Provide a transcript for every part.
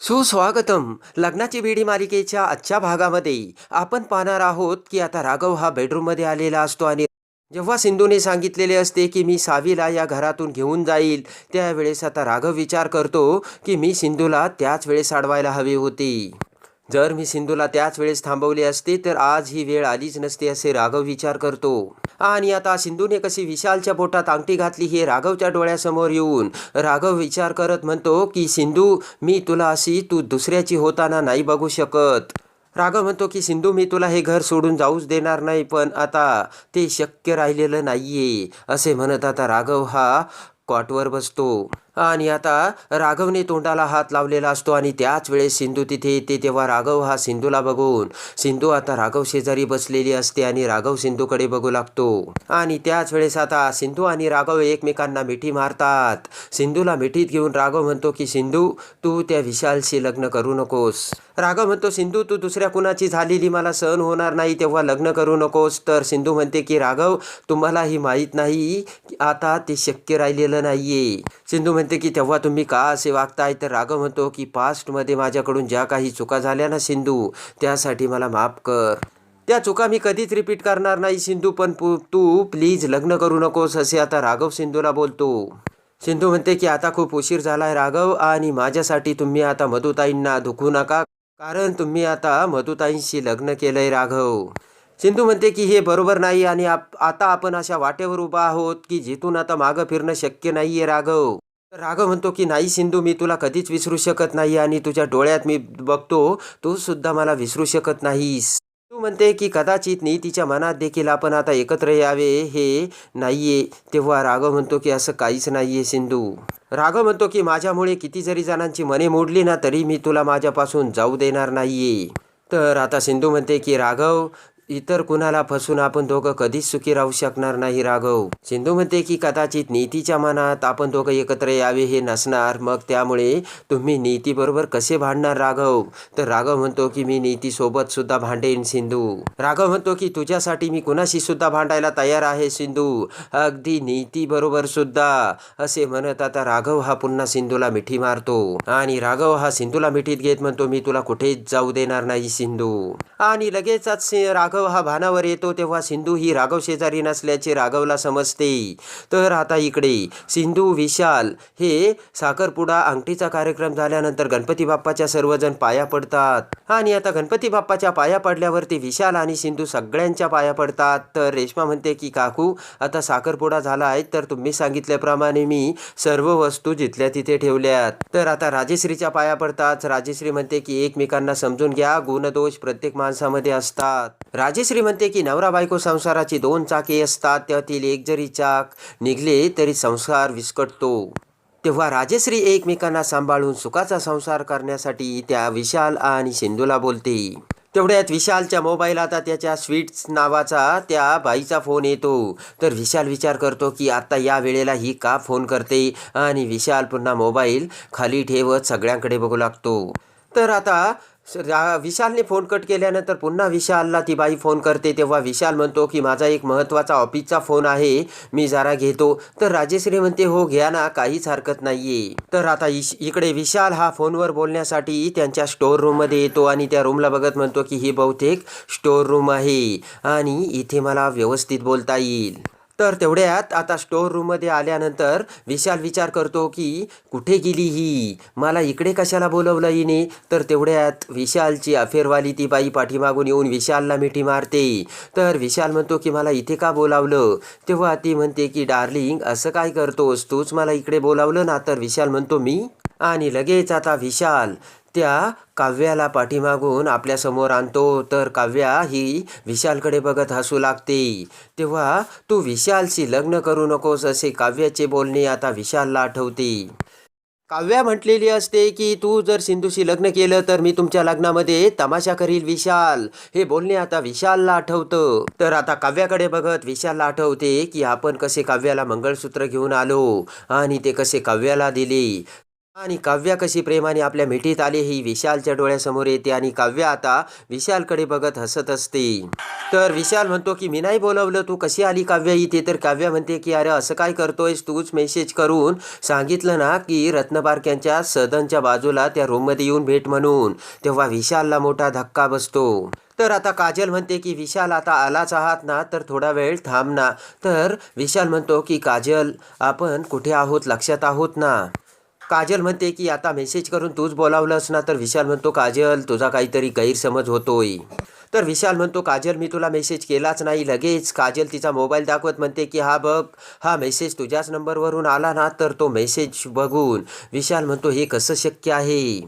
सुस्वागतम. लग्नाची बीडी मालिकेच्या आजच्या भागामध्ये आपण पाहणार आहोत की आता राघव हा बेडरूममध्ये आलेला असतो आणि जेव्हा सिंधूने सांगितलेले असते की मी सावीला या घरातून घेऊन जाईल त्यावेळेस आता राघव विचार करतो की मी सिंधूला त्याच वेळेस अडवायला हवी होती. जर मी सिंधूला त्याच वेळेस थांबवले असते तर आज ही वेळ आलीच नसते असे राघव विचार करतो. आणि आता सिंधूने कशी विशालच्या पोटात अंगठी घातली हे राघवच्या डोळ्यासमोर येऊन राघव विचार करत म्हणतो की सिंधू मी तुला अशी तू दुसऱ्याची होताना नाही बघू शकत. राघव म्हणतो की सिंधू मी तुला हे घर सोडून जाऊच देणार नाही पण आता ते शक्य राहिलेलं नाहीये असे म्हणत आता राघव हा कॉटवर बसतो. आणि आता राघवने तोंडाला हात लावलेला असतो आणि त्याच वेळेस सिंधू तिथे येते तेव्हा राघव हा सिंधूला बघून सिंधू आता राघव शेजारी बसलेली असते आणि राघव सिंधूकडे बघू लागतो. आणि त्याच वेळेस आता सिंधू आणि राघव एकमेकांना मिठी मारतात. सिंधूला मिठीत घेऊन राघव म्हणतो की सिंधू तू त्या विशालशी लग्न करू नकोस. राघव म्हणतो सिंधू तू दुसऱ्या कुणाची झालेली मला सहन होणार नाही तेव्हा लग्न करू नकोस. तर सिंधू म्हणते की राघव तुम्हाला ही माहीत नाही आता ते शक्य राहिलेलं नाहीये. सिंधू म्हणते की तेव्हा तुम्ही का असे वागताय? तर राघव म्हणतो की पास्टमध्ये माझ्याकडून ज्या काही चुका झाल्या ना सिंधू त्यासाठी मला माफ कर. त्या चुका मी कधीच रिपीट करणार नाही सिंधू पण तू प्लीज लग्न करू नकोस असे आता राघव सिंधूला बोलतो. सिंधू म्हणते की आता खूप उशीर झालाय राघव आणि माझ्यासाठी तुम्ही आता मधुताईंना दुखू नका कारण तुम्ही आता मधुताईंशी लग्न केलंय राघव. सिंधू म्हणते की हे बरोबर नाही आणि आप आता आपण अशा वाटेवर उभा आहोत की जिथून आता मागं फिरणं शक्य नाही आहे राघव. तर राघव म्हणतो की नाही सिंधू मी तुला कधीच विसरू शकत नाही आणि तुझ्या डोळ्यात मी बघतो तू सुद्धा मला विसरू शकत नाहीस. तू म्हणते की कदाचित नीतीच्या मनात देखील आपण आता एकत्र यावे हे नाहीये. तेव्हा राघव म्हणतो की असं काहीच नाहीये सिंधू. राघव म्हणतो की माझ्यामुळे किती जरी जणांची मने मोडली ना तरी मी तुला माझ्यापासून जाऊ देणार नाहीये. तर आता सिंधू म्हणते की राघव इतर कुणाला फसून आपण दोघं कधीच सुखी राहू शकणार नाही राघव. सिंधू म्हणते की कदाचित नीतीच्या मनात आपण दोघं एकत्र यावे हे नसणार. मग त्यामुळे तुम्ही नीतीबरोबर कसे भांडणार राघव? तर राघव म्हणतो की मी नीती सोबत सुद्धा भांडेन सिंधू. राघव म्हणतो की तुझ्यासाठी मी कुणाशी सुद्धा भांडायला तयार आहे सिंधू? अगदी नीती बरोबर सुद्धा. असे म्हणत आता राघव हा पुन्हा सिंधूला मिठी मारतो. आणि राघव हा सिंधूला मिठीत घेत म्हणतो मी तुला कुठेच जाऊ देणार नाही सिंधू. आणि लगेचच राघव राघव हा भानावर येतो तेव्हा सिंधू ही राघव शेजारी नसल्याचे राघवला समजते. तर आता इकडे सिंधू विशाल हे साखरपुडा अंगठीचा कार्यक्रम झाल्यानंतर गणपती बाप्पाच्या सर्वजण पाया पडतात. आणि आता गणपती बाप्पाच्या पाया पडल्यावरती विशाल आणि सिंधू सगळ्यांच्या पाया पडतात. तर रेश्मा म्हणते की काकू आता साखरपुडा झाला आहे तर तुम्ही सांगितल्याप्रमाणे मी सर्व वस्तू जिथल्या तिथे ठेवल्यात. तर आता राजेश्रीच्या पाया पडतात. राजेश्री म्हणते की एकमेकांना समजून घ्या. गुणदोष प्रत्येक माणसामध्ये असतात. राजेश्री म्हणते की नवरा बायको संसाराची दोन चाके असतात त्यातील एक जरी चाक निघले तरी संसार विस्कटतो. तेव्हा राजेश्री एकमेकांना सांभाळून सुखाचा संसार करण्यासाठी त्या विशाल आणि सिंधूला बोलते. तेवढ्यात विशालच्या मोबाईल आता त्याच्या स्वीट्स नावाचा त्या बाईचा फोन येतो. तर विशाल विचार करतो की आता या वेळेला ही का फोन करते? आणि विशाल पुन्हा मोबाईल खाली ठेवत सगळ्यांकडे बघू लागतो. तर आता विशालने फोन कट केल्यानंतर पुन्हा विशालला ती बाई फोन करते. तेव्हा विशाल म्हणतो की माझा एक महत्त्वाचा ऑफिसचा फोन आहे. मी जरा घेतो. तर राजेश्री म्हणते हो घ्या ना. काहीच हरकत नाहीये. तर आता इश इकडे विशाल हा फोनवर बोलण्यासाठी त्यांच्या स्टोअर रूममध्ये येतो आणि त्या रूमला बघत म्हणतो की ही बहुतेक स्टोअर रूम आहे आणि इथे मला व्यवस्थित बोलता येईल. तर तेवढ्यात आता स्टोअर रूममध्ये आल्यानंतर विशाल विचार करतो की कुठे गेली ही? मला इकडे कशाला बोलवलं हिने? तर तेवढ्यात विशालची अफेरवाली ती बाई पाठीमागून येऊन विशालला मिठी मारते. तर विशाल म्हणतो की मला इथे का बोलावलं? तेव्हा ती म्हणते की डार्लिंग असं काय करतोस? तूच मला इकडे बोलावलं ना? तर विशाल म्हणतो मी? आणि लगेच आता विशाल त्या काव्याला पाठीमागून आपल्यासमोर आणतो. तर काव्या ही विशालकडे बघत हसू लागते. तेव्हा तू विशालशी लग्न करू नकोस असे काव्याचे बोलणे आता विशालला आठवते. काव्या म्हटलेली असते की तू जर सिंधूशी लग्न केलं तर मी तुमच्या लग्नामध्ये तमाशा करील विशाल. हे बोलणे आता विशालला आठवतं. तर आता काव्याकडे बघत विशालला आठवते की आपण कसे काव्याला मंगळसूत्र घेऊन आलो आणि ते कसे काव्याला दिले. आणि काव्या कशी प्रेमाने आपल्या मिठीत आली ही विशालच्या डोळ्यासमोर येते आणि काव्या आता विशालकडे बघत हसत असते. तर विशाल म्हणतो की मी नाही बोलवलं तू कशी आली काव्या इथे? तर काव्या म्हणते की अरे असं काय करतोयस? तूच मेसेज करून सांगितलं ना की रत्नबारक्यांच्या सदनच्या बाजूला त्या रूममध्ये येऊन भेट म्हणून. तेव्हा विशालला मोठा धक्का बसतो. तर आता काजल म्हणते की विशाल आता आलाच आहात ना तर थोडा वेळ थांब ना. तर विशाल म्हणतो की काजल आपण कुठे आहोत? लक्षात आहोत ना? काजल म्हणते की आता मेसेज करून तूच बोलावलंस ना. तर विशाल म्हणतो काजल तुझा काहीतरी गैरसमज होतोय. तर विशाल म्हणतो काजल मी तुला मेसेज केलाच नाही लगेच. काजल तिचा मोबाईल दाखवत म्हणते की हा बघ हा मेसेज तुझ्याच नंबरवरून आला ना तर तो मेसेज बघून. विशाल म्हणतो हे कसं शक्य आहे?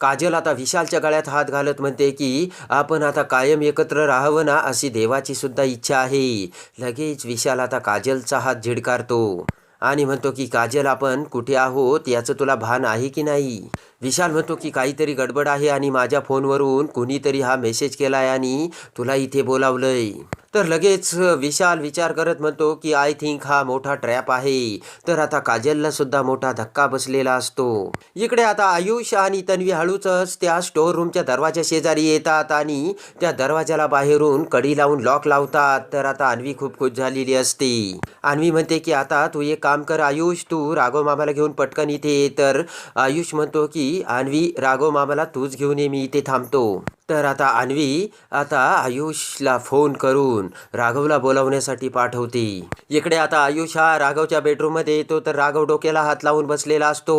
काजल आता विशालच्या गळ्यात हात घालत म्हणते की आपण आता कायम एकत्र राहावं ना अशी देवाची सुद्धा इच्छा आहे. लगेच विशाल आता काजलचा हात झिडकारतो. आणि म्हणतो की काजल आपण कुठे आहोत? याचं तुला भान आहे की नाही? विशाल म्हणतो की काहीतरी गडबड आहे आणि माझ्या फोनवरून कुणीतरी हा मेसेज केलाय आणि तुला इथे बोलावलंय. तर लगेच विशाल विचार करत म्हणतो की आय थिंक हा मोठा ट्रॅप आहे. तर आता काजलला सुद्धा मोठा धक्का बसलेला असतो. इकडे आता आयुष आणि तन्वी हळूच त्या स्टोर रूमच्या दरवाजा शेजारी येतात आणि त्या दरवाजाला बाहेरून कडी लावून लॉक लावतात. तर आता अन्वी खूप खुश झालेली असते. अन्वी म्हणते की आता तू एक काम कर आयुष तू राघव मामाला घेऊन पटकन इथे ये. तर आयुष म्हणतो की अन्वी राघव मामाला तूच घेऊन ये मी इथे थांबतो. तर आता अन्वी आता आयुषला फोन करून राघवला बोलावण्यासाठी पाठवते. इकडे आता आयुष हा राघवच्या बेडरूममध्ये येतो तर राघव डोक्याला हात लावून बसलेला असतो.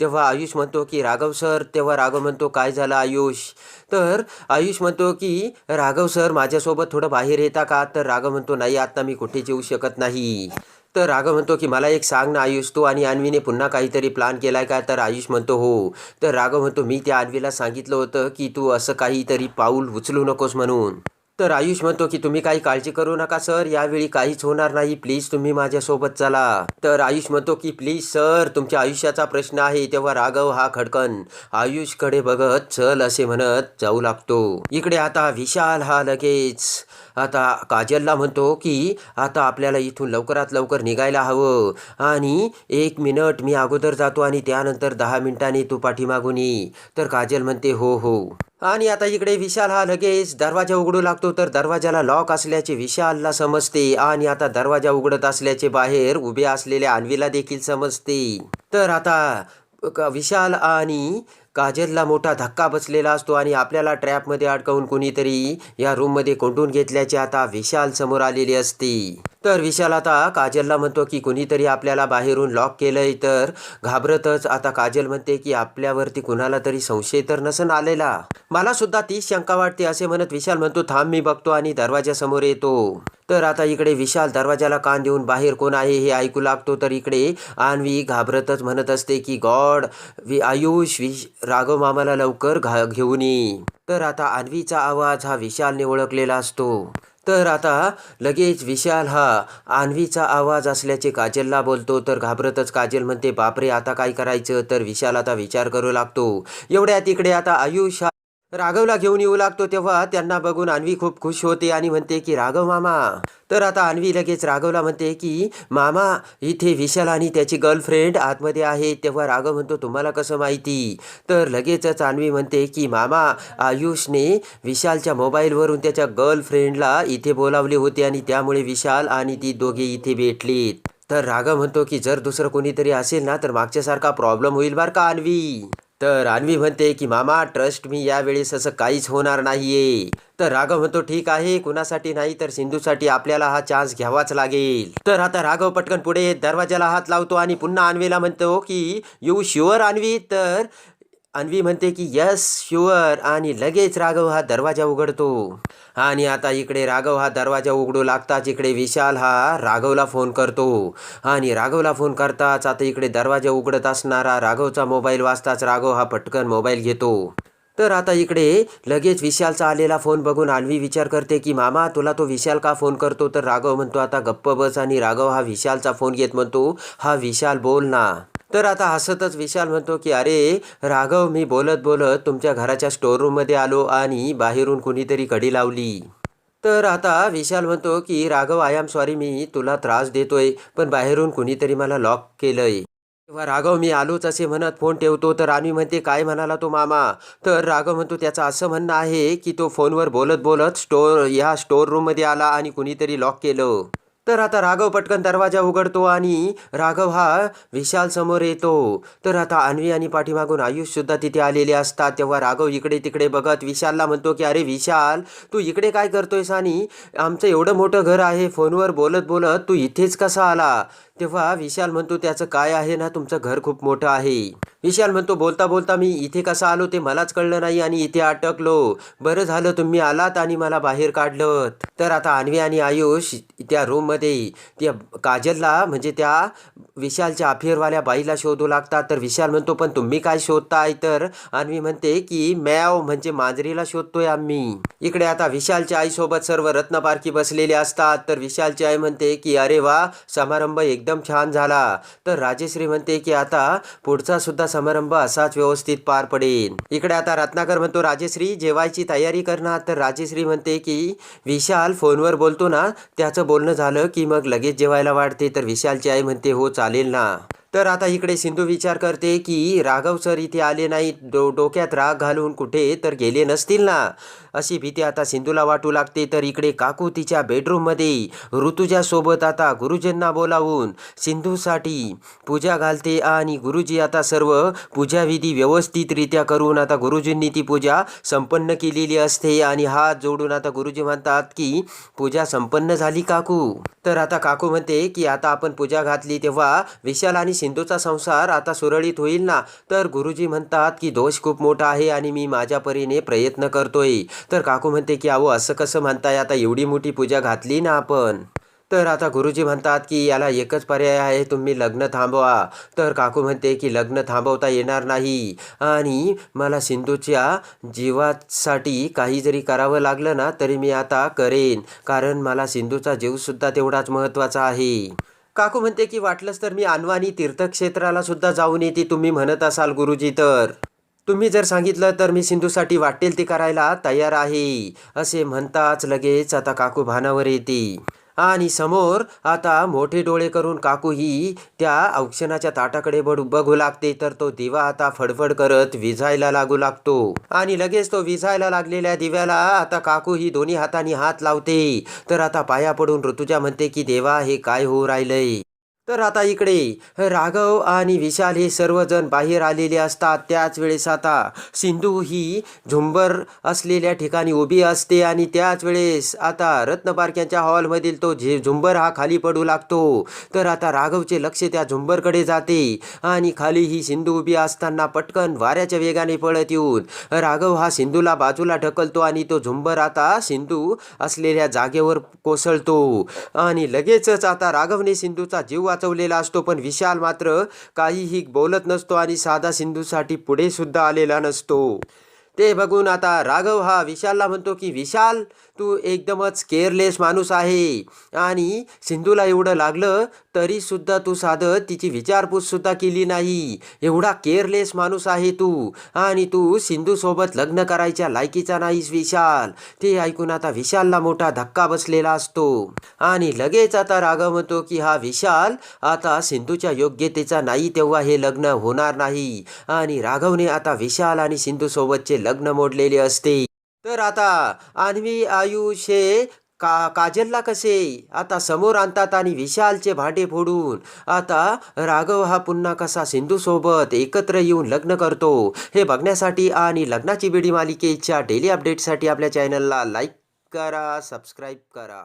तेव्हा आयुष म्हणतो की राघव सर तेव्हा राघव म्हणतो काय झालं आयुष? तर आयुष म्हणतो की राघव सर माझ्यासोबत थोडं बाहेर येता का? तर राघव म्हणतो नाही आत्ता मी कुठेच येऊ शकत नाही. तर राघव म्हणतो की मला एक सांग ना आयुष तू आणि अन्वीने पुन्हा काहीतरी प्लान केलाय का? तर आयुष म्हणतो हो. तर राघव म्हणतो मी त्या अन्वीला सांगितलं होतं की तू असं काहीतरी पाऊल उचलू नकोस म्हणून. तर आयुष म्हणतो की तुम्ही काही काळजी करू नका सर. यावेळी काहीच होणार नाही. प्लीज तुम्ही माझ्यासोबत चला. तर आयुष म्हणतो की प्लीज सर. तुमच्या आयुष्याचा प्रश्न आहे. तेव्हा राघव हा खडकन आयुषकडे बघत चल असे म्हणत जाऊ लागतो. इकडे आता विशाल हा लगेच आता काजलला म्हणतो की आता आपल्याला इथून लवकरात लवकर निघायला हवं. आणि एक मिनट मी अगोदर जातो आणि त्यानंतर दहा मिनिटांनी तू पाठीमागून ये. तर काजल म्हणते हो हो. आणि आता इकडे विशाल हा लगेच दरवाजा उघडू लागतो तर दरवाजाला लॉक असल्याचे विशालला समजते. आणि आता दरवाजा उघडत असल्याचे बाहेर उभे असलेल्या अन्वीला देखील समजते. तर आता क- विशाल आणि काजलला मोठा धक्का बसलेला असतो आणि आपल्याला ट्रॅपमध्ये अडकवून कुणीतरी या रूममध्ये कोंडून घेतल्याची आता विशाल समोर आलेली असते. तर विशाल आता काजलला म्हणतो की कुणीतरी आपल्याला बाहेरून लॉक केलंय तर घाबरतच. आता काजल म्हणते की आपल्यावरती कुणाला तरी संशय तर नसन आलेला. मला सुद्धा तीच शंका वाटते असे म्हणत विशाल म्हणतो थांब मी बघतो आणि दरवाजासमोर येतो. तर आता इकडे विशाल दरवाजाला कान देऊन बाहेर कोण आहे हे ऐकू लागतो? तर इकडे आणवी घाबरतच म्हणत असते की गॉड वि आयुष विश राघव मामाला लवकर घा घेऊन ये. तर आता आणवीचा आवाज हा विशालने ओळखलेला असतो. तर आता लगेच विशाल हा आणवीचा आवाज असल्याचे काजलला बोलतो. तर घाबरतच काजल म्हणते बापरे आता काय करायचं? तर विशाल आता विचार करू लागतो. एवढ्या तिकडे आता आयुष राघवला घेऊन येऊ लागतो तेव्हा त्यांना बघून अन्वी खूप खुश होते आणि म्हणते की राघव मामा. तर आता अन्वी लगेच राघवला म्हणते की मामा इथे विशाल आणि त्याची गर्लफ्रेंड आतमध्ये आहे. तेव्हा राघव म्हणतो तुम्हाला कसं माहिती? तर लगेचच अन्वी म्हणते की मामा आयुषने विशालच्या मोबाईलवरून त्याच्या गर्लफ्रेंडला इथे बोलावले होते आणि त्यामुळे विशाल आणि ती दोघे इथे भेटलीत. तर राघव म्हणतो की जर दुसरं कोणीतरी असेल ना तर मागच्यासारखा प्रॉब्लेम होईल बरं का अन्वी? तर अन्वी म्हणते की मामा ट्रस्ट मी यावेळेस असं काहीच होणार नाहीये. तर राघव म्हणतो ठीक आहे कुणासाठी नाही तर सिंधूसाठी आपल्याला हा चान्स घ्यावाच लागेल. तर आता राघव पटकन पुढे दरवाजाला हात लावतो आणि पुन्हा अन्वीला म्हणतो की यू शुअर अन्वी? तर अन्वी म्हणते की यस शुअर. आणि लगेच राघव हा दरवाजा उघडतो. आणि आता इकडे राघव हा दरवाजा उघडू लागताच इकडे विशाल हा राघवला फोन करतो. आणि राघवला फोन करताच आता इकडे दरवाजा उघडत असणारा राघवचा मोबाईल वाचताच राघव हा पटकन मोबाईल घेतो. तर आता इकडे लगेच विशालचा आलेला फोन बघून अन्वी विचार करते की मामा तुला तो विशाल का फोन करतो? तर राघव म्हणतो आता गप्प बस. आणि राघव हा विशालचा फोन घेत म्हणतो हा विशाल बोल ना. तर आता हसतच विशाल म्हणतो की अरे राघव मी बोलत बोलत तुमच्या घराच्या स्टोर रूममध्ये आलो आणि बाहेरून कुणीतरी कडी लावली. तर आता विशाल म्हणतो की राघव आय एम सॉरी मी तुला त्रास देतोय पण बाहेरून कुणीतरी मला लॉक केलंय. तेव्हा राघव मी आलोच असे म्हणत फोन ठेवतो तर राणी म्हणते काय म्हणाला तो मामा? तर राघव म्हणतो त्याचं असं म्हणणं आहे की तो फोनवर बोलत बोलत स्टोर ह्या स्टोर रूममध्ये आला आणि कुणीतरी लॉक केलं. तर आता राघव पटकन दरवाजा उघडतो आणि राघव हा विशाल समोर येतो. तर आता अन्वी आणि पाठीमागून आयुष सुद्धा तिथे आलेले असतात. तेव्हा राघव इकडे तिकडे बघत विशालला म्हणतो की अरे विशाल तू इकडे काय करतोयस आणि आमचं एवढं मोठं घर आहे फोनवर बोलत बोलत तू इथेच कसा आला? तेव्हा विशाल म्हणतो त्याचं काय आहे ना तुमचं घर खूप मोठं आहे. विशाल म्हणतो बोलता बोलता मी इथे कसा आलो ते मलाच कळलं नाही आणि इथे अटकलो. बरं झालं तुम्ही आलात आणि मला बाहेर काढलं तर आता अन्वी आणि आयुष त्या रूममध्ये त्या काजलला म्हणजे त्या विशालच्या अफेअरवाल्या बाईला शोधू लागतात. तर विशाल म्हणतो पण तुम्ही काय शोधताय? तर अन्वी म्हणते की मॅव म्हणजे मांजरीला शोधतोय आम्ही. इकडे आता विशालच्या आईसोबत सर्व रत्नपारखी बसलेले असतात. तर विशालची आई म्हणते की अरे वा समारंभ एकदम छान झाला. तर राजेश्री म्हणते की आता पुढचा सुद्धा समारंभ असाच व्यवस्थित पार पडेल. इकडे आता रत्नाकर म्हणतो राजेश्री जेवायची तयारी करणार तर राजेश्री म्हणते की विशाल फोनवर बोलतो ना त्याचं बोलणं झालं की मग लगेच जेवायला वाढते तर विशालची आई म्हणते हो चालेल ना. तर आता इकडे सिंधू विचार करते की राघव सर इथे आले नाहीत डो डोक्यात राग घालून कुठे तर गेले नसतील ना. अशी भीती आता सिंधूला वाटू लागते. तर इकडे काकू तिच्या बेडरूममध्ये ऋतुजासोबत आता गुरुजींना बोलावून सिंधूसाठी पूजा घालते आणि गुरुजी आता सर्व पूजाविधी व्यवस्थितरित्या करून आता गुरुजींनी ती पूजा संपन्न केलेली असते. आणि हात जोडून आता गुरुजी म्हणतात की पूजा संपन्न झाली काकू. तर आता काकू म्हणते की आता आपण पूजा घातली तेव्हा विशाल आणि सिंधूचा संसार आता सुरळीत होईल ना? तर गुरुजी म्हणतात की दोष खूप मोठा आहे आणि मी माझ्या परीने प्रयत्न करतोय. तर काकू म्हणते की अहो असं कसं म्हणताय? आता एवढी मोठी पूजा घातली ना आपण. तर आता गुरुजी म्हणतात की याला एकच पर्याय आहे तुम्ही लग्न थांबवा. तर काकू म्हणते की लग्न थांबवता येणार नाही. आणि मला सिंधूच्या जीवासाठी काही जरी करावं लागलं ना तरी मी आता करेन कारण मला सिंधूचा जीवसुद्धा तेवढाच महत्त्वाचा आहे. काकू म्हणते की वाटलंच तर मी अनवाणी तीर्थक्षेत्राला सुद्धा जाऊन येते तुम्ही म्हणत असाल गुरुजी तर. तुम्ही जर सांगितलं तर मी सिंधूसाठी वाटेल ते करायला तयार आहे असे म्हणताच लगेच आता काकू भानावर येते. आणि समोर आता मोठे डोळे करून काकू ही त्या औक्षणाच्या ताटाकडे बडू बघू लागते तर तो दिवा आता फडफड करत विझायला लागू लागतो. आणि लगेच तो विझायला लागलेल्या दिव्याला आता काकू ही दोन्ही हाताने हात लावते. तर आता पाया पडून ऋतुजा म्हणते की देवा हे काय होऊ राहिलंय? तर आता इकडे राघव आणि विशाल हे सर्वजण बाहेर आलेले असतात. त्याच वेळेस आता सिंधू ही झुंबर असलेल्या ठिकाणी उभी असते आणि त्याच वेळेस आता रत्नपारख्यांच्या हॉलमधील तो झे झुंबर हा खाली पडू लागतो. तर आता राघवचे लक्ष त्या झुंबरकडे जाते आणि खाली ही सिंधू उभी असताना पटकन वाऱ्याच्या वेगाने पळत येऊन राघव हा सिंधूला बाजूला ढकलतो आणि तो झुंबर आता सिंधू असलेल्या जागेवर कोसळतो. आणि लगेचच आता राघवने सिंधूचा जीव वाचवलेला असतो पण विशाल मात्र काहीही बोलत नसतो आणि साधा सिंधूसाठी पुढे सुद्धा आलेला नसतो. ते बघून आता राघव हा विशालला म्हणतो की विशाल तू एकदमच केअरलेस माणूस आहे. आणि सिंधूला एवढं लागलं तरीसुद्धा तू साधं तिची विचारपूससुद्धा केली नाही. एवढा केअरलेस माणूस आहे तू. आणि तू सिंधूसोबत लग्न करायच्या लायकीचा नाहीस विशाल. ते ऐकून आता विशालला मोठा धक्का बसलेला असतो. आणि लगेच आता राघव म्हणतो की हा विशाल आता सिंधूच्या योग्यतेचा नाही तेव्हा हे लग्न होणार नाही. आणि राघवने आता विशाल आणि सिंधूसोबतचे लग्न मोडलेले असते. तर आता आणवी आयुष हे का काजलला कसे? आता समोर आणतात आणि विशालचे भांडे फोडून. आता राघव हा पुन्हा कसा सिंधू सोबत एकत्र येऊन लग्न करतो हे बघण्यासाठी आणि लग्नाची बिडी मालिकेच्या डेली अपडेटसाठी आपल्या चॅनलला लाईक करा सबस्क्राईब करा.